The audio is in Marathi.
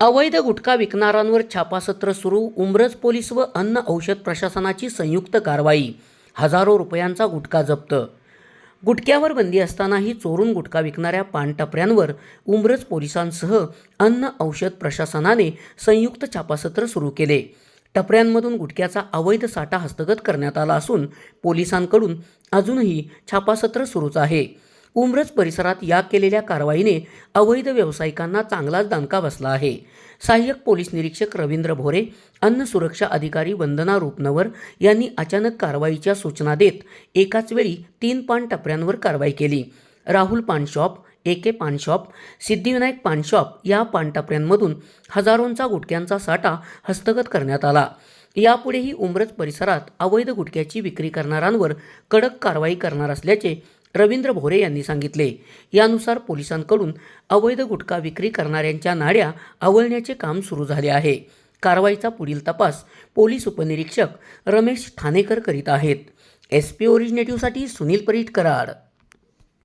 अवैध गुटखा विकणाऱ्यांवर छापासत्र सुरू उमरज पोलीस व अन्न औषध प्रशासनाची संयुक्त कारवाई हजारो रुपयांचा गुटखा जप्त. गुटख्यावर बंदी असतानाही चोरून गुटखा विकणाऱ्या पानटपऱ्यांवर उमरज पोलिसांसह अन्न औषध प्रशासनाने संयुक्त छापासत्र सुरू केले. टपऱ्यांमधून गुटख्याचा अवैध साठा हस्तगत करण्यात आला असून पोलिसांकडून अजूनही छापासत्र सुरूच आहे. उमरज परिसरात या केलेल्या कारवाईने अवैध व्यावसायिकांना चांगलाच दणका बसला आहे. सहाय्यक पोलीस निरीक्षक रवींद्र भोरे अन्न सुरक्षा अधिकारी वंदना रूपनवर यांनी अचानक कारवाईच्या सूचना देत एकाच वेळी तीन पान टपऱ्यांवर कारवाई केली. राहुल पान शॉप ए के पान शॉप सिद्धिविनायक पान शॉप या पानटपऱ्यांमधून हजारोंचा गुटख्यांचा साठा हस्तगत करण्यात आला. यापुढेही उमरज परिसरात अवैध गुटख्याची विक्री करणाऱ्यांवर कडक कारवाई करणार असल्याचे रवींद्र भोरे यांनी सांगितले. यानुसार पोलिसांकडून अवैध गुटखा विक्री करणाऱ्यांच्या नाड्या आवळण्याचे काम सुरू झाले आहे. कारवाईचा पुढील तपास पोलीस उपनिरीक्षक रमेश ठाणेकर करीत आहेत. एस पी ओरिजिनेटिव्हसाठी सुनील परीट कराड.